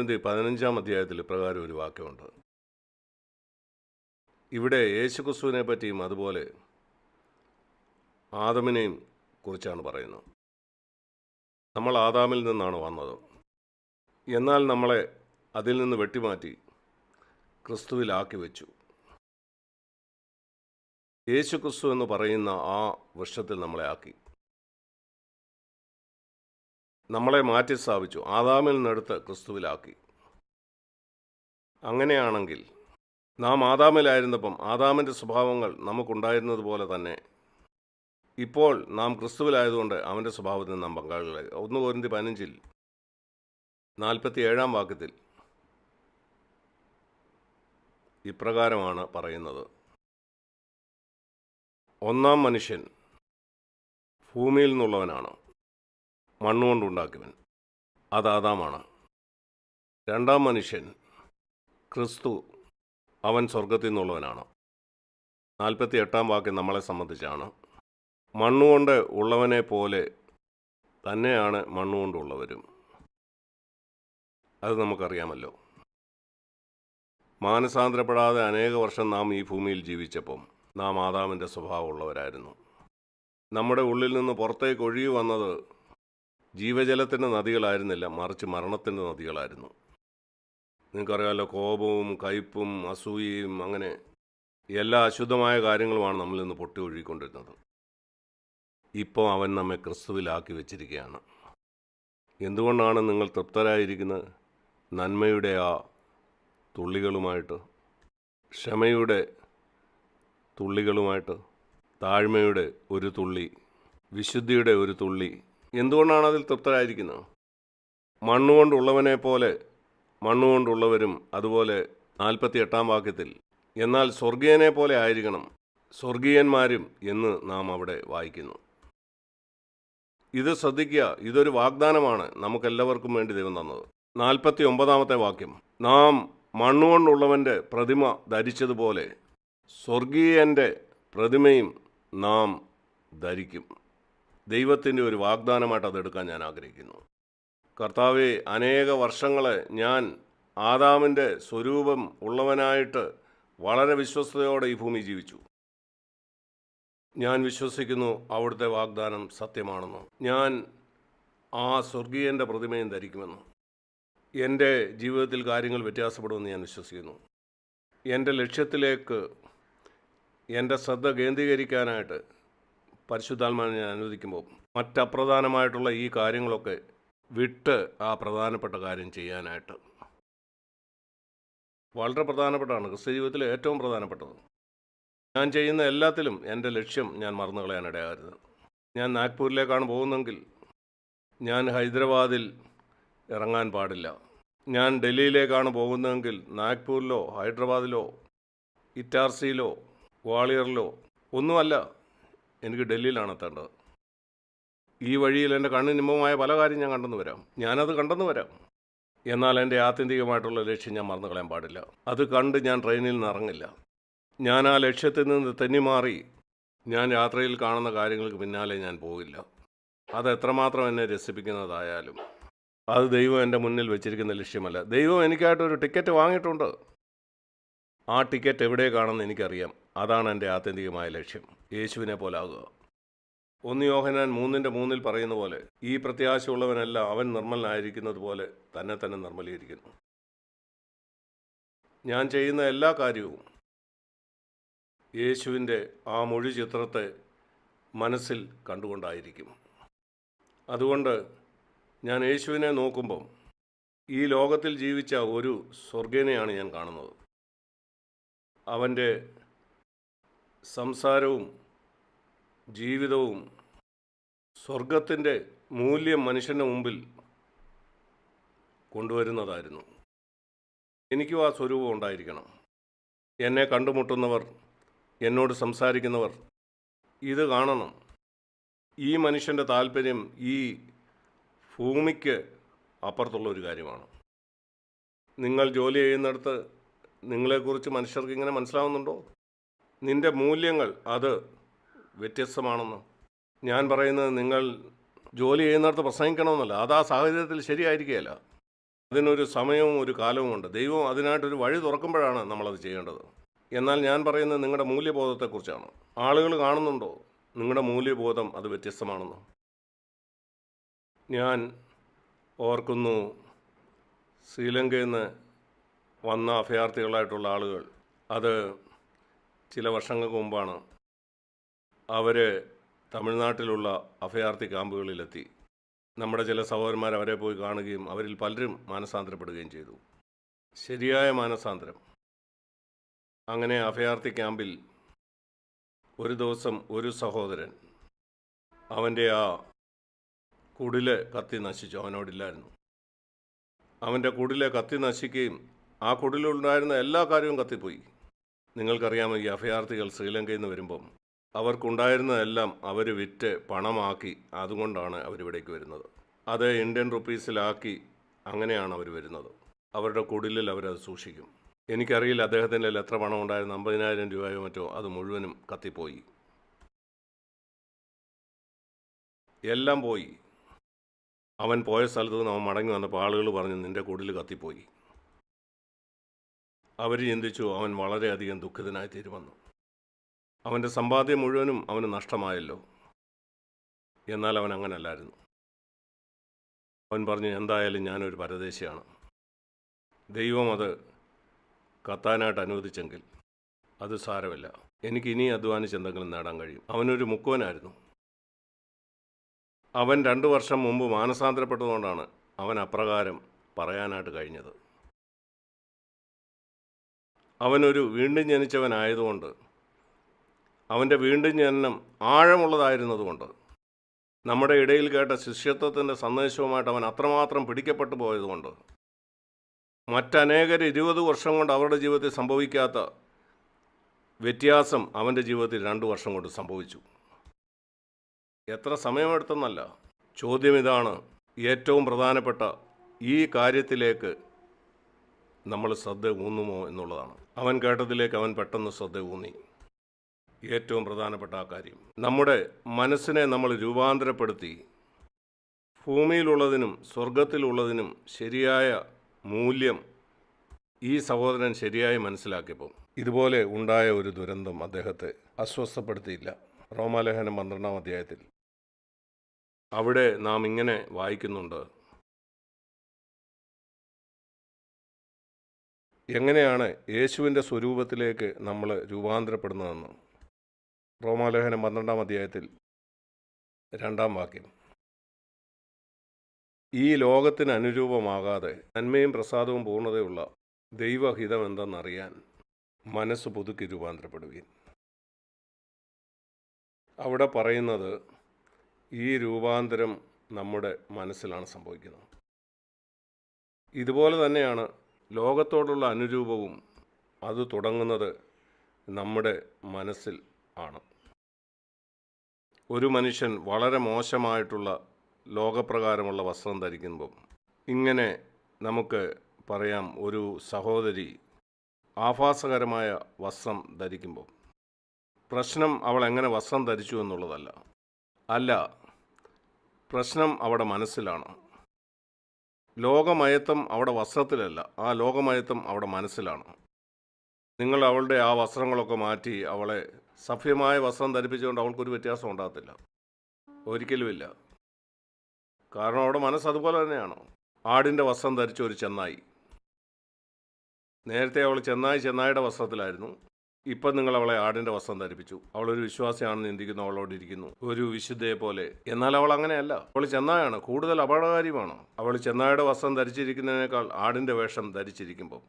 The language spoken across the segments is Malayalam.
കോരിന്തി പതിനഞ്ചാം അധ്യായത്തിൽ പ്രകാരം ഒരു വാക്യമുണ്ട്. ഇവിടെ യേശുക്രിസ്തുവിനെ പറ്റിയും അതുപോലെ ആദമിനെയും കുറിച്ചാണ് പറയുന്നത്. നമ്മൾ ആദാമിൽ നിന്നാണ് വന്നത്. എന്നാൽ നമ്മളെ അതിൽ നിന്ന് വെട്ടിമാറ്റി ക്രിസ്തുവിലാക്കി വെച്ചു. യേശു ക്രിസ്തു എന്ന് പറയുന്ന ആ വൃക്ഷത്തിൽ നമ്മളെ ആക്കി. നമ്മളെ മാറ്റി സ്ഥാപിച്ചു. ആദാമിൽ നിന്നെടുത്ത് ക്രിസ്തുവിലാക്കി. അങ്ങനെയാണെങ്കിൽ നാം ആദാമിലായിരുന്നപ്പം ആദാമിന്റെ സ്വഭാവങ്ങൾ നമുക്കുണ്ടായിരുന്നത് പോലെ തന്നെ ഇപ്പോൾ നാം ക്രിസ്തുവിലായതുകൊണ്ട് അവന്റെ സ്വഭാവത്തിൽ നാം പങ്കാളികളായി. ഒന്ന് കോരിന്തി പതിനഞ്ചിൽ നാൽപ്പത്തി ഏഴാം വാക്യത്തിൽ ഇപ്രകാരമാണ് പറയുന്നത്. ഒന്നാം മനുഷ്യൻ ഭൂമിയിൽ നിന്നുള്ളവനാണ്. മണ്ണുകൊണ്ടുണ്ടാക്കിയവൻ. അത് ആദാമാണ്. രണ്ടാം മനുഷ്യൻ ക്രിസ്തു അവൻ സ്വർഗത്തിൽ നിന്നുള്ളവനാണ്. നാൽപ്പത്തി എട്ടാം വാക്യം നമ്മളെ സംബന്ധിച്ചാണ്. മണ്ണുകൊണ്ട് ഉള്ളവനെ പോലെ തന്നെയാണ് മണ്ണുകൊണ്ടുള്ളവരും. അത് നമുക്കറിയാമല്ലോ. മാനസാന്തരപ്പെടാതെ അനേക വർഷം നാം ഈ ഭൂമിയിൽ ജീവിച്ചപ്പം നാം ആദാമിന്റെ സ്വഭാവമുള്ളവരായിരുന്നു. നമ്മുടെ ഉള്ളിൽ നിന്ന് പുറത്തേക്ക് ഒഴിവ് വന്നത് ജീവജലത്തിന്റെ നദികളായിരുന്നില്ല മറിച്ച് മരണത്തിന്റെ നദികളായിരുന്നു. നിങ്ങൾക്കറിയാമല്ലോ കോപവും കയ്പും അസൂയയും അങ്ങനെ എല്ലാ അശുദ്ധമായ കാര്യങ്ങളുമാണ് നമ്മളിൽ നിന്ന് പൊട്ടി ഒഴുകിക്കൊണ്ടിരുന്നത്. ഇപ്പോൾ അവൻ നമ്മെ ക്രിസ്തുവിലാക്കി വെച്ചിരിക്കുകയാണ്. എന്തുകൊണ്ടാണ് നിങ്ങൾ തൃപ്തരായിരിക്കുന്നത്? നന്മയുടെ ആ തുള്ളികളുമായിട്ട് ക്ഷമയുടെ തുള്ളികളുമായിട്ട് താഴ്മയുടെ ഒരു തുള്ളി വിശുദ്ധിയുടെ ഒരു തുള്ളി എന്തുകൊണ്ടാണ് അതിൽ തൃപ്തരായിരിക്കുന്നത്? മണ്ണുകൊണ്ടുള്ളവനെ പോലെ മണ്ണുകൊണ്ടുള്ളവരും അതുപോലെ നാൽപ്പത്തി എട്ടാം വാക്യത്തിൽ എന്നാൽ സ്വർഗീയനെ പോലെ ആയിരിക്കണം സ്വർഗീയന്മാരും എന്ന് നാം അവിടെ വായിക്കുന്നു. ഇത് ശ്രദ്ധിക്കുക ഇതൊരു വാഗ്ദാനമാണ് നമുക്കെല്ലാവർക്കും വേണ്ടി ദൈവം തന്നത്. നാൽപ്പത്തി ഒമ്പതാമത്തെ വാക്യം നാം മണ്ണുകൊണ്ടുള്ളവന്റെ പ്രതിമ ധരിച്ചതുപോലെ സ്വർഗീയന്റെ പ്രതിമയും നാം ധരിക്കും. ദൈവത്തിന്റെ ഒരു വാഗ്ദാനമായിട്ട് അതെടുക്കാൻ ഞാൻ ആഗ്രഹിക്കുന്നു. കർത്താവെ അനേക വർഷങ്ങളെ ഞാൻ ആദാമിന്റെ സ്വരൂപം ഉള്ളവനായിട്ട് വളരെ വിശ്വസ്തയോടെ ഈ ഭൂമി ജീവിച്ചു. ഞാൻ വിശ്വസിക്കുന്നു അവിടുത്തെ വാഗ്ദാനം സത്യമാണെന്ന് ഞാൻ ആ സ്വർഗീയന്റെ പ്രതിമയും ധരിക്കുമെന്ന്. എന്റെ ജീവിതത്തിൽ കാര്യങ്ങൾ വ്യത്യാസപ്പെടുമെന്ന് ഞാൻ വിശ്വസിക്കുന്നു. എന്റെ ലക്ഷ്യത്തിലേക്ക് എന്റെ ശ്രദ്ധ കേന്ദ്രീകരിക്കാനായിട്ട് പരിശുദ്ധാത്മാവിനെ ഞാൻ അനുവദിക്കുമ്പോൾ മറ്റപ്രധാനമായിട്ടുള്ള ഈ കാര്യങ്ങളൊക്കെ വിട്ട് ആ പ്രധാനപ്പെട്ട കാര്യം ചെയ്യാനായിട്ട്. വളരെ പ്രധാനപ്പെട്ടതാണ്. ക്രിസ്ത്യ ജീവിതത്തിലെ ഏറ്റവും പ്രധാനപ്പെട്ടത്. ഞാൻ ചെയ്യുന്ന എല്ലാത്തിലും എന്റെ ലക്ഷ്യം ഞാൻ മറന്നു കളയാനിടയാകരുത് ഞാൻ നാഗ്പൂരിലേക്കാണ് പോകുന്നതെങ്കിൽ ഞാൻ ഹൈദരാബാദിൽ ഇറങ്ങാൻ പാടില്ല. ഞാൻ ഡൽഹിയിലേക്കാണ് പോകുന്നതെങ്കിൽ നാഗ്പൂരിലോ ഹൈദരാബാദിലോ ഇറ്റാർസിയിലോ ഗ്വാളിയറിലോ ഒന്നുമല്ല എനിക്ക് ഡൽഹിയിലാണ് എത്തേണ്ടത്. ഈ വഴിയിൽ എന്റെ കണ്ണിനിമ്പമായ പല കാര്യം ഞാൻ കണ്ടെന്ന് വരാം. ഞാനത് കണ്ടെന്ന് വരാം. എന്നാൽ എന്റെ ആത്യന്തികമായിട്ടുള്ള ലക്ഷ്യം ഞാൻ മറന്നു കളയാൻ പാടില്ല. അത് കണ്ട് ഞാൻ ട്രെയിനിൽ നിന്ന് ഇറങ്ങില്ല. ഞാൻ ആ ലക്ഷ്യത്തിൽ നിന്ന് തെന്നിമാറി ഞാൻ യാത്രയിൽ കാണുന്ന കാര്യങ്ങൾക്ക് പിന്നാലെ ഞാൻ പോകില്ല അത് എത്രമാത്രം എന്നെ രസിപ്പിക്കുന്നതായാലും അത് ദൈവം എന്റെ മുന്നിൽ വെച്ചിരിക്കുന്ന ലക്ഷ്യമല്ല. ദൈവം എനിക്കായിട്ടൊരു ടിക്കറ്റ് വാങ്ങിയിട്ടുണ്ട്. ആ ടിക്കറ്റ് എവിടെ എവിടേക്കാണെന്ന് എനിക്കറിയാം. അതാണ് എന്റെ ആത്യന്തികമായ ലക്ഷ്യം. യേശുവിനെ പോലാകുക. ഒന്ന് യോഹനാൻ മൂന്നിന്റെ മൂന്നിൽ പറയുന്ന പോലെ ഈ പ്രത്യാശയുള്ളവനെല്ലാം അവൻ നിർമ്മലനായിരിക്കുന്നത് പോലെ തന്നെ തന്നെ നിർമ്മലീകരിക്കുന്നു. ഞാൻ ചെയ്യുന്ന എല്ലാ കാര്യവും യേശുവിന്റെ ആ മൊഴി ചിത്രത്തെ മനസ്സിൽ കണ്ടുകൊണ്ടായിരിക്കും. അതുകൊണ്ട് ഞാൻ യേശുവിനെ നോക്കുമ്പം ഈ ലോകത്തിൽ ജീവിച്ച ഒരു സ്വർഗേനെയാണ് ഞാൻ കാണുന്നത്. അവന്റെ സംസാരവും ജീവിതവും സ്വർഗത്തിന്റെ മൂല്യം മനുഷ്യന്റെ മുമ്പിൽ കൊണ്ടുവരുന്നതായിരുന്നു. എനിക്കും ആ സ്വരൂപം ഉണ്ടായിരിക്കണം. എന്നെ കണ്ടുമുട്ടുന്നവർ എന്നോട് സംസാരിക്കുന്നവർ ഇത് കാണണം. ഈ മനുഷ്യന്റെ താല്പര്യം ഈ ഭൂമിക്ക് അപ്പുറത്തുള്ള ഒരു കാര്യമാണ്. നിങ്ങൾ ജോലി ചെയ്യുന്നിടത്ത് നിങ്ങളെക്കുറിച്ച് മനുഷ്യർക്ക് ഇങ്ങനെ മനസ്സിലാവുന്നുണ്ടോ? നിന്റെ മൂല്യങ്ങൾ അത് വ്യത്യസ്തമാണെന്ന്. ഞാൻ പറയുന്നത് നിങ്ങൾ ജോലി ചെയ്യുന്നിടത്ത് പ്രസംഗിക്കണമെന്നല്ല അത് ആ സാഹചര്യത്തിൽ ശരിയായിരിക്കുകയില്ല. അതിനൊരു സമയവും ഒരു കാലവും ഉണ്ട് ദൈവം അതിനായിട്ടൊരു വഴി തുറക്കുമ്പോഴാണ് നമ്മളത് ചെയ്യേണ്ടത്. എന്നാൽ ഞാൻ പറയുന്നത് നിങ്ങളുടെ മൂല്യബോധത്തെക്കുറിച്ചാണ്. ആളുകൾ കാണുന്നുണ്ടോ? നിങ്ങളുടെ മൂല്യബോധം അത് വ്യത്യസ്തമാണെന്ന്. ഞാൻ ഓർക്കുന്നു ശ്രീലങ്കയിൽ നിന്ന് വന്ന അഭയാർത്ഥികളായിട്ടുള്ള ആളുകൾ അത് ചില വർഷങ്ങൾക്ക് മുമ്പാണ് അവർ തമിഴ്നാട്ടിലുള്ള അഭയാർത്ഥി ക്യാമ്പുകളിലെത്തി. നമ്മുടെ ചില സഹോദരന്മാർ അവരെ പോയി കാണുകയും അവരിൽ പലരും മാനസാന്തരപ്പെടുകയും ചെയ്തു. ശരിയായ മാനസാന്തരം. അങ്ങനെ അഭയാർത്ഥി ക്യാമ്പിൽ ഒരു ദിവസം ഒരു സഹോദരൻ അവന്റെ ആ കുടിൽ കത്തി നശിച്ചു അവനോടില്ലായിരുന്നു. അവന്റെ കുടിലെ കത്തി നശിക്കുകയും ആ കുടിലുണ്ടായിരുന്ന എല്ലാ കാര്യവും കത്തിപ്പോയി. നിങ്ങൾക്കറിയാമോ ഈ അഭയാർത്ഥികൾ ശ്രീലങ്കയിൽ നിന്ന് വരുമ്പം അവർക്കുണ്ടായിരുന്നതെല്ലാം അവർ വിറ്റ് പണമാക്കി അതുകൊണ്ടാണ് അവരിവിടേക്ക് വരുന്നത്. അത് ഇന്ത്യൻ റുപ്പീസിലാക്കി അങ്ങനെയാണ് അവർ വരുന്നത്. അവരുടെ കുടിലിൽ അവരത് സൂക്ഷിക്കും. എനിക്കറിയില്ല അദ്ദേഹത്തിന്റെ എത്ര പണം ഉണ്ടായിരുന്നു അമ്പതിനായിരം രൂപയോ മറ്റോ അത് മുഴുവനും കത്തിപ്പോയി. എല്ലാം പോയി. അവൻ പോയ സ്ഥലത്ത് നിന്ന് അവൻ മടങ്ങി വന്നപ്പോൾ ആളുകൾ പറഞ്ഞു നിന്റെ കുടിൽ കത്തിപ്പോയി. അവർ ചിന്തിച്ചു അവൻ വളരെയധികം ദുഃഖിതനായി തീരുമെന്നു അവന്റെ സമ്പാദ്യം മുഴുവനും അവന് നഷ്ടമായല്ലോ. എന്നാൽ അവൻ അങ്ങനല്ലായിരുന്നു. അവൻ പറഞ്ഞു എന്തായാലും ഞാനൊരു പരദേശിയാണ്. ദൈവം അത് കത്താനായിട്ട് അനുവദിച്ചെങ്കിൽ അത് സാരമില്ല. എനിക്ക് ഇനി അധ്വാനിച്ച് എന്തെങ്കിലും നേടാൻ കഴിയും. അവനൊരു മുക്കുവനായിരുന്നു. അവൻ രണ്ടു വർഷം മുമ്പ് മാനസാന്തരപ്പെട്ടതുകൊണ്ടാണ് അവൻ അപ്രകാരം പറയാനായിട്ട് കഴിഞ്ഞത്. അവനൊരു വീണ്ടും ജനിച്ചവനായതുകൊണ്ട് അവന്റെ വീണ്ടും ജനനം ആഴമുള്ളതായിരുന്നതുകൊണ്ട് നമ്മുടെ ഇടയിൽ കേട്ട ശിഷ്യത്വത്തിന്റെ സന്ദേശവുമായിട്ട് അവൻ അത്രമാത്രം പിടിക്കപ്പെട്ടു പോയതുകൊണ്ട് മറ്റനേകർ ഇരുപത് വർഷം കൊണ്ട് അവരുടെ ജീവിതത്തിൽ സംഭവിക്കാത്ത വ്യത്യാസം അവന്റെ ജീവിതത്തിൽ രണ്ട് വർഷം കൊണ്ട് സംഭവിച്ചു. എത്ര സമയമെടുത്തെന്നല്ല ചോദ്യം ഇതാണ്. ഏറ്റവും പ്രധാനപ്പെട്ട ഈ കാര്യത്തിലേക്ക് നമ്മൾ ശ്രദ്ധ ഊന്നുമോ എന്നുള്ളതാണ്. അവൻ കേട്ടതിലേക്ക് അവൻ പെട്ടെന്ന് ശ്രദ്ധ ഊന്നി. ഏറ്റവും പ്രധാനപ്പെട്ട ആ കാര്യം. നമ്മുടെ മനസ്സിനെ നമ്മൾ രൂപാന്തരപ്പെടുത്തി ഭൂമിയിലുള്ളതിനും സ്വർഗത്തിലുള്ളതിനും ശരിയായ മൂല്യം ഈ സഹോദരൻ ശരിയായി മനസ്സിലാക്കിയപ്പോൾ ഇതുപോലെ ഉണ്ടായ ഒരു ദുരന്തം അദ്ദേഹത്തെ അസ്വസ്ഥപ്പെടുത്തിയില്ല. റോമാലേഖനം പന്ത്രണ്ടാം അധ്യായത്തിൽ. അവിടെ നാം ഇങ്ങനെ വായിക്കുന്നുണ്ട്. എങ്ങനെയാണ് യേശുവിന്റെ സ്വരൂപത്തിലേക്ക് നമ്മൾ രൂപാന്തരപ്പെടുന്നതെന്ന്? റോമാലേഖനം പന്ത്രണ്ടാം അധ്യായത്തിൽ രണ്ടാം വാക്യം. ഈ ലോകത്തിന് അനുരൂപമാകാതെ നന്മയും പ്രസാദവും പൂർണതയുള്ള ദൈവഹിതം എന്തെന്നറിയാൻ മനസ്സ് പുതുക്കി രൂപാന്തരപ്പെടുകയും അവിടെ പറയുന്നത് ഈ രൂപാന്തരം നമ്മുടെ മനസ്സിലാണ് സംഭവിക്കുന്നത്. ഇതുപോലെ തന്നെയാണ് ലോകത്തോടുള്ള അനുരൂപവും അത് തുടങ്ങുന്നത് നമ്മുടെ മനസ്സിൽ ആണ്. ഒരു മനുഷ്യൻ വളരെ മോശമായിട്ടുള്ള ലോകപ്രകാരമുള്ള വസ്ത്രം ധരിക്കുമ്പം ഇങ്ങനെ നമുക്ക് പറയാം ഒരു സഹോദരി ആഭാസകരമായ വസ്ത്രം ധരിക്കുമ്പോൾ പ്രശ്നം അവൾ എങ്ങനെ വസ്ത്രം ധരിച്ചു എന്നുള്ളതല്ല. അല്ല പ്രശ്നം അവിടെ മനസ്സിലാണ്. ലോകമയത്വം അവിടെ വസ്ത്രത്തിലല്ല. ആ ലോകമയത്വം അവിടെ മനസ്സിലാണ്. നിങ്ങൾ അവളുടെ ആ വസ്ത്രങ്ങളൊക്കെ മാറ്റി അവളെ സഭ്യമായ വസ്ത്രം ധരിപ്പിച്ചുകൊണ്ട് അവൾക്കൊരു വ്യത്യാസം ഉണ്ടാകത്തില്ല. ഒരിക്കലുമില്ല. കാരണം അവിടെ മനസ്സ് അതുപോലെ തന്നെയാണ്. ആടിന്റെ വസ്ത്രം ധരിച്ച ഒരു ചെന്നായി. നേരത്തെ അവൾ ചെന്നായി ചെന്നായിയുടെ വസ്ത്രത്തിലായിരുന്നു. ഇപ്പം നിങ്ങൾ അവളെ ആടിന്റെ വസ്ത്രം ധരിപ്പിച്ചു. അവളൊരു വിശ്വാസിയാണെന്ന് ചിന്തിക്കുന്നു അവളോട് ഇരിക്കുന്നു. ഒരു വിശുദ്ധയെ പോലെ. എന്നാൽ അവൾ അങ്ങനെയല്ല. അവൾ ചെന്നായാണ്. കൂടുതൽ അപകടകാരിയുമാണ്. അവൾ ചെന്നായുടെ വസ്ത്രം ധരിച്ചിരിക്കുന്നതിനേക്കാൾ ആടിന്റെ വേഷം ധരിച്ചിരിക്കുമ്പോൾ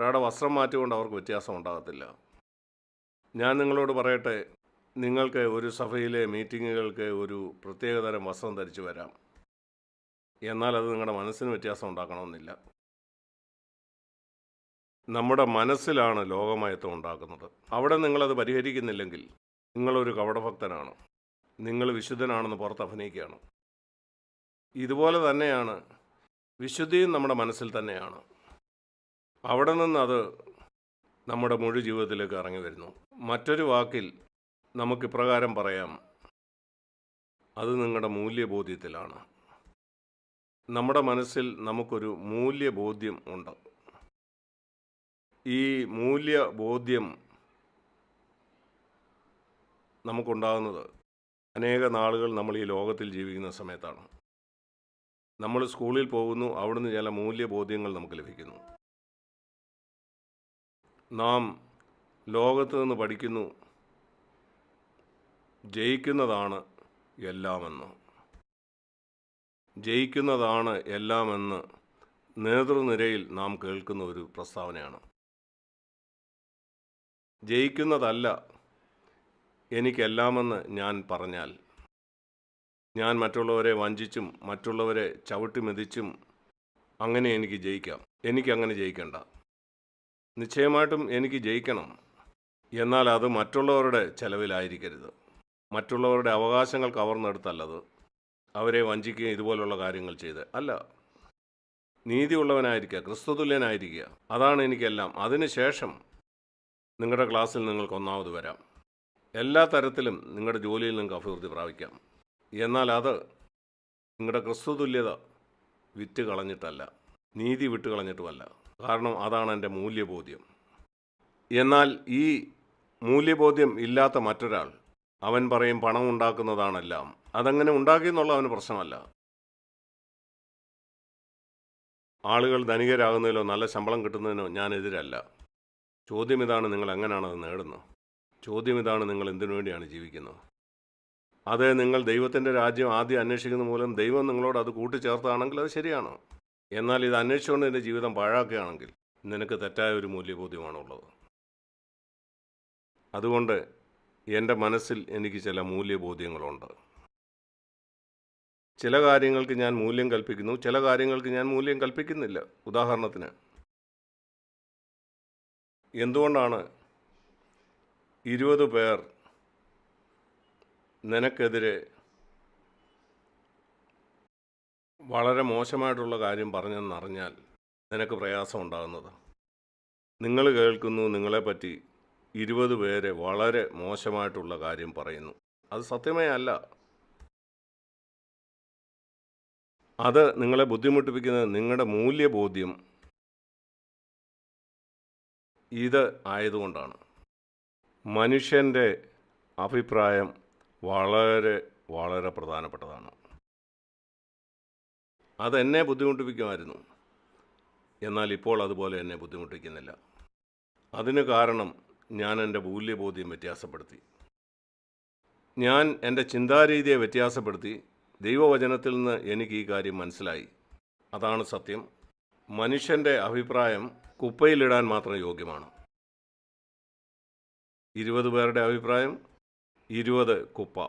ഒരാടെ വസ്ത്രം മാറ്റിക്കൊണ്ട് അവർക്ക് വ്യത്യാസം ഉണ്ടാകത്തില്ല. ഞാൻ നിങ്ങളോട് പറയട്ടെ നിങ്ങൾക്ക് ഒരു സഭയിലെ മീറ്റിങ്ങുകൾക്ക് ഒരു പ്രത്യേകതരം വസ്ത്രം ധരിച്ചു വരാം. എന്നാൽ അത് നിങ്ങളുടെ മനസ്സിന് വ്യത്യാസം ഉണ്ടാക്കണമെന്നില്ല. നമ്മുടെ മനസ്സിലാണ് ലോകമയത്വം ഉണ്ടാക്കുന്നത്. അവിടെ നിങ്ങളത് പരിഹരിക്കുന്നില്ലെങ്കിൽ നിങ്ങളൊരു കപടഭക്തനാണ്. നിങ്ങൾ വിശുദ്ധനാണെന്ന് പുറത്ത് അഭിനയിക്കുകയാണ്. ഇതുപോലെ തന്നെയാണ് വിശുദ്ധിയും നമ്മുടെ മനസ്സിൽ തന്നെയാണ്. അവിടെ നിന്ന് അത് നമ്മുടെ മുഴു ജീവിതത്തിലേക്ക് ഇറങ്ങി വരുന്നു. മറ്റൊരു വാക്കിൽ നമുക്കിപ്രകാരം പറയാം. അത് നിങ്ങളുടെ മൂല്യബോധ്യത്തിലാണ്. നമ്മുടെ മനസ്സിൽ നമുക്കൊരു മൂല്യബോധ്യം ഉണ്ട്. ഈ മൂല്യബോധ്യം നമുക്കുണ്ടാകുന്നത് അനേക നാളുകൾ നമ്മൾ ഈ ലോകത്തിൽ ജീവിക്കുന്ന സമയത്താണ്. നമ്മൾ സ്കൂളിൽ പോകുന്നു അവിടുന്ന് ചില മൂല്യബോധ്യങ്ങൾ നമുക്ക് ലഭിക്കുന്നു. നാം ലോകത്ത് നിന്ന് പഠിക്കുന്നു ജയിക്കുന്നതാണ് എല്ലാമെന്ന്. ജയിക്കുന്നതാണ് എല്ലാമെന്ന് നേതൃനിരയിൽ നാം കേൾക്കുന്ന ഒരു പ്രസ്താവനയാണ്. ജയിക്കുന്നതല്ല എനിക്കെല്ലാമെന്ന് ഞാൻ പറഞ്ഞാൽ. ഞാൻ മറ്റുള്ളവരെ വഞ്ചിച്ചും മറ്റുള്ളവരെ ചവിട്ടി മെതിച്ചും അങ്ങനെ എനിക്ക് ജയിക്കാം. എനിക്കങ്ങനെ ജയിക്കണ്ട. നിശ്ചയമായിട്ടും എനിക്ക് ജയിക്കണം. എന്നാൽ അത് മറ്റുള്ളവരുടെ ചെലവിലായിരിക്കരുത്. മറ്റുള്ളവരുടെ അവകാശങ്ങൾ കവർന്നെടുത്തല്ലത്. അവരെ വഞ്ചിക്കുകയും ഇതുപോലുള്ള കാര്യങ്ങൾ ചെയ്ത്. അല്ല. നീതിയുള്ളവനായിരിക്കുക ക്രിസ്തുതുല്യനായിരിക്കുക. അതാണ് എനിക്കെല്ലാം. അതിനുശേഷം നിങ്ങളുടെ ക്ലാസ്സിൽ നിങ്ങൾക്ക് ഒന്നാമത് വരാം. എല്ലാ തരത്തിലും നിങ്ങളുടെ ജോലിയിൽ നിങ്ങൾക്ക് അഭിവൃദ്ധി പ്രാപിക്കാം. എന്നാൽ അത് നിങ്ങളുടെ ക്രിസ്തുതുല്യത വിറ്റ് കളഞ്ഞിട്ടല്ല നീതി വിട്ട് കളഞ്ഞിട്ടുമല്ല. കാരണം അതാണ് എന്റെ മൂല്യബോധ്യം. എന്നാൽ ഈ മൂല്യബോധ്യം ഇല്ലാത്ത മറ്റൊരാൾ അവൻ പറയും പണം ഉണ്ടാക്കുന്നതാണെല്ലാം. അതങ്ങനെ ഉണ്ടാക്കിയെന്നുള്ള അവന് പ്രശ്നമല്ല. ആളുകൾ ധനികരാകുന്നതിലോ നല്ല ശമ്പളം കിട്ടുന്നതിനോ ഞാൻ എതിരല്ല. ചോദ്യം ഇതാണ് നിങ്ങൾ എങ്ങനെയാണ് അത് നേടുന്നത്? ചോദ്യം ഇതാണ് നിങ്ങൾ എന്തിനു വേണ്ടിയാണ് ജീവിക്കുന്നത്? അത് നിങ്ങൾ ദൈവത്തിന്റെ രാജ്യം ആദ്യം അന്വേഷിക്കുന്ന മൂലം ദൈവം നിങ്ങളോട് അത് കൂട്ടിച്ചേർത്താണെങ്കിൽ അത് ശരിയാണോ? എന്നാൽ ഇത് അന്വേഷിച്ചുകൊണ്ട് എന്റെ ജീവിതം പാഴാക്കുകയാണെങ്കിൽ നിനക്ക് തെറ്റായ ഒരു മൂല്യബോധ്യമാണുള്ളത്. അതുകൊണ്ട് എന്റെ മനസ്സിൽ എനിക്ക് ചില മൂല്യബോധ്യങ്ങളുണ്ട്. ചില കാര്യങ്ങൾക്ക് ഞാൻ മൂല്യം കൽപ്പിക്കുന്നു ചില കാര്യങ്ങൾക്ക് ഞാൻ മൂല്യം കൽപ്പിക്കുന്നില്ല. ഉദാഹരണത്തിന് എന്തുകൊണ്ടാണ് ഇരുപത് പേർ നിനക്കെതിരെ വളരെ മോശമായിട്ടുള്ള കാര്യം പറഞ്ഞെന്നറിഞ്ഞാൽ നിനക്ക് പ്രയാസം ഉണ്ടാകുന്നത് നിങ്ങൾ കേൾക്കുന്നു നിങ്ങളെപ്പറ്റി ഇരുപത് പേരെ വളരെ മോശമായിട്ടുള്ള കാര്യം പറയുന്നു. അത് സത്യമേ അല്ല. അത് നിങ്ങളെ ബുദ്ധിമുട്ടിപ്പിക്കുന്നത് നിങ്ങളുടെ മൂല്യബോധ്യം ഇത് ആയതുകൊണ്ടാണ്. മനുഷ്യന്റെ അഭിപ്രായം വളരെ വളരെ പ്രധാനപ്പെട്ടതാണ്. അതെന്നെ ബുദ്ധിമുട്ടിപ്പിക്കുമായിരുന്നു. എന്നാൽ ഇപ്പോൾ അതുപോലെ എന്നെ ബുദ്ധിമുട്ടിക്കുന്നില്ല. അതിന് കാരണം ഞാൻ എന്റെ മൂല്യബോധ്യം വ്യത്യാസപ്പെടുത്തി. ഞാൻ എന്റെ ചിന്താരീതിയെ വ്യത്യാസപ്പെടുത്തി. ദൈവവചനത്തിൽ നിന്ന് എനിക്ക് ഈ കാര്യം മനസ്സിലായി. അതാണ് സത്യം. മനുഷ്യന്റെ അഭിപ്രായം കുപ്പയിലിടാൻ മാത്രം യോഗ്യമാണ്? ഇരുപത് പേരുടെ അഭിപ്രായം ഇരുപത് കുപ്പ.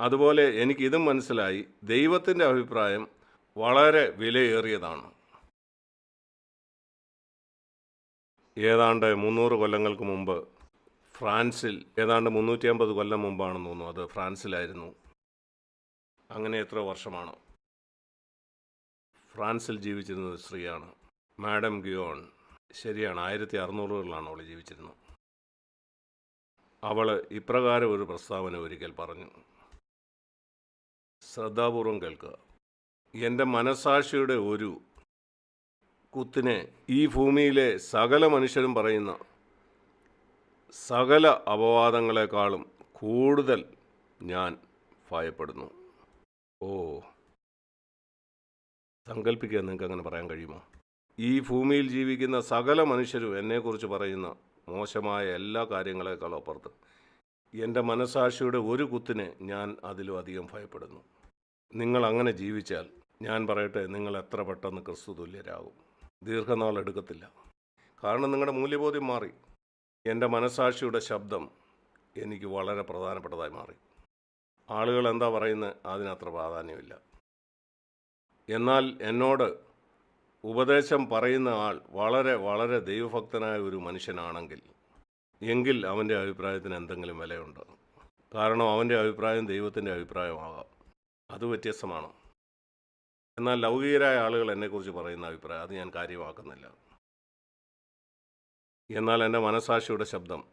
അതുപോലെ എനിക്കിതും മനസ്സിലായി ദൈവത്തിന്റെ അഭിപ്രായം വളരെ വിലയേറിയതാണ്. ഏതാണ്ട് മുന്നൂറ് കൊല്ലങ്ങൾക്ക് മുമ്പ് ഫ്രാൻസിൽ ഏതാണ്ട് മുന്നൂറ്റി അമ്പത് കൊല്ലം മുമ്പാണെന്ന് തോന്നുന്നു അത് ഫ്രാൻസിലായിരുന്നു. അങ്ങനെ എത്ര വർഷമാണ്. ഫ്രാൻസിൽ ജീവിച്ചിരുന്നത് സ്ത്രീയാണ്. Madam Guyon. ശരിയാണ് ആയിരത്തി അറുന്നൂറുകളിലാണ് അവൾ ജീവിച്ചിരുന്നത്. അവൾ ഇപ്രകാരം ഒരു പ്രസ്താവന ഒരിക്കൽ പറഞ്ഞു. ശ്രദ്ധാപൂർവം കേൾക്കുക. എന്റെ മനസാക്ഷിയുടെ ഒരു കുത്തിനെ ഈ ഭൂമിയിലെ സകല മനുഷ്യരും പറയുന്ന സകല അപവാദങ്ങളെക്കാളും കൂടുതൽ ഞാൻ ഭയപ്പെടുന്നു. ഓ സങ്കല്പിക്കുക നിങ്ങൾക്ക് അങ്ങനെ പറയാൻ കഴിയുമോ? ഈ ഭൂമിയിൽ ജീവിക്കുന്ന സകല മനുഷ്യരും എന്നെക്കുറിച്ച് പറയുന്ന മോശമായ എല്ലാ കാര്യങ്ങളെക്കാളും അപ്പുറത്ത്. എന്റെ മനസാക്ഷിയുടെ ഒരു കുത്തിനെ ഞാൻ അതിലും അധികം ഭയപ്പെടുന്നു. നിങ്ങൾ അങ്ങനെ ജീവിച്ചാൽ ഞാൻ പറയട്ടെ നിങ്ങൾ എത്ര പെട്ടെന്ന് ക്രിസ്തു തുല്യരാകും. ദീർഘനാൾ എടുക്കത്തില്ല. കാരണം നിങ്ങളുടെ മൂല്യബോധ്യം മാറി. എന്റെ മനസാക്ഷിയുടെ ശബ്ദം എനിക്ക് വളരെ പ്രധാനപ്പെട്ടതായി മാറി. ആളുകൾ എന്താ പറയുന്നത്? അതിനത്ര പ്രാധാന്യമില്ല. എന്നാൽ എന്നോട് ഉപദേശം പറയുന്ന ആൾ വളരെ വളരെ ദൈവഭക്തനായ ഒരു മനുഷ്യനാണെങ്കിൽ എങ്കിൽ അവന്റെ അഭിപ്രായത്തിന് എന്തെങ്കിലും വിലയുണ്ട്? കാരണം അവന്റെ അഭിപ്രായം ദൈവത്തിന്റെ അഭിപ്രായമാകാം. അത് വ്യത്യസ്തമാണ്. എന്നാൽ ലൗകികരായ ആളുകൾ എന്നെക്കുറിച്ച് പറയുന്ന അഭിപ്രായം അത് ഞാൻ കാര്യമാക്കുന്നില്ല. എന്നാൽ എന്റെ മനസാക്ഷിയുടെ ശബ്ദം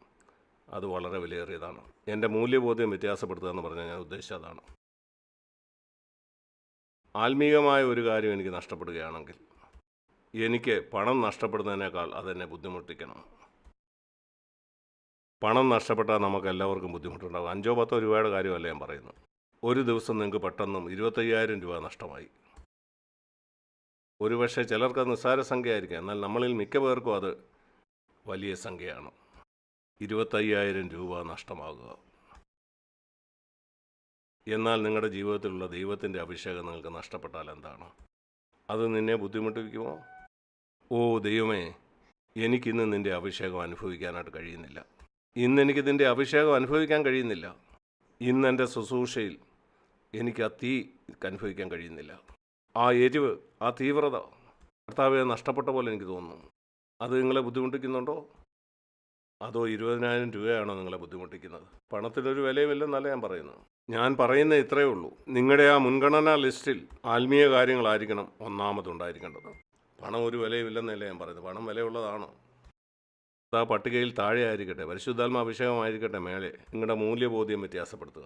അത് വളരെ വിലയേറിയതാണ്. എന്റെ മൂല്യബോധ്യം വ്യത്യാസപ്പെടുത്തുക എന്ന് പറഞ്ഞാൽ ഞാൻ ഉദ്ദേശിച്ചതാണ് ആത്മീയമായ ഒരു കാര്യം എനിക്ക് നഷ്ടപ്പെടുകയാണെങ്കിൽ എനിക്ക് പണം നഷ്ടപ്പെടുന്നതിനേക്കാൾ അതെന്നെ ബുദ്ധിമുട്ടിക്കണം. പണം നഷ്ടപ്പെട്ടാൽ നമുക്ക് എല്ലാവർക്കും ബുദ്ധിമുട്ടുണ്ടാകും അഞ്ചോ പത്തോ രൂപയുടെ കാര്യമല്ല ഞാൻ പറയുന്നത്. ഒരു ദിവസം നിങ്ങൾക്ക് പെട്ടെന്നും ഇരുപത്തയ്യായിരം രൂപ നഷ്ടമായി. ഒരുപക്ഷെ ചിലർക്ക് നിസ്സാര സംഖ്യയായിരിക്കാം. എന്നാൽ നമ്മളിൽ മിക്ക പേർക്കും അത് വലിയ സംഖ്യയാണ്. ഇരുപത്തയ്യായിരം രൂപ നഷ്ടമാകുക. എന്നാൽ നിങ്ങളുടെ ജീവിതത്തിലുള്ള ദൈവത്തിന്റെ അഭിഷേകം നിങ്ങൾക്ക് നഷ്ടപ്പെട്ടാൽ എന്താണ്? അത് നിന്നെ ബുദ്ധിമുട്ടിക്കുമോ? ഓ ദൈവമേ എനിക്കിന്ന് നിന്റെ അഭിഷേകം അനുഭവിക്കാനായിട്ട് കഴിയുന്നില്ല. ഇന്ന് എനിക്ക് നിന്റെ അഭിഷേകം അനുഭവിക്കാൻ കഴിയുന്നില്ല. ഇന്ന് എന്റെ ശുശ്രൂഷയിൽ എനിക്ക് ആ തീ അനുഭവിക്കാൻ കഴിയുന്നില്ല. ആ എരിവ് ആ തീവ്രത കർത്താവെ നഷ്ടപ്പെട്ട പോലെ എനിക്ക് തോന്നുന്നു. അത് നിങ്ങളെ ബുദ്ധിമുട്ടിക്കുന്നുണ്ടോ? അതോ ഇരുപതിനായിരം രൂപയാണോ നിങ്ങളെ ബുദ്ധിമുട്ടിക്കുന്നത്? പണത്തിനൊരു വിലയുമില്ലെന്നല്ല ഞാൻ പറയുന്നത്. ഞാൻ പറയുന്ന ഇത്രയേ ഉള്ളൂ. നിങ്ങളുടെ ആ മുൻഗണനാ ലിസ്റ്റിൽ ആത്മീയ കാര്യങ്ങളായിരിക്കണം ഒന്നാമതുണ്ടായിരിക്കേണ്ടത്. പണം ഒരു വിലയുമില്ലെന്നല്ല ഞാൻ പറയുന്നത്. പണം വിലയുള്ളതാണ്. ആ പട്ടികയിൽ താഴെ ആയിരിക്കട്ടെ പരിശുദ്ധാത്മാഭിഷേകമായിരിക്കട്ടെ മേലെ നിങ്ങളുടെ മൂല്യബോധ്യം വ്യത്യാസപ്പെടുത്തുക.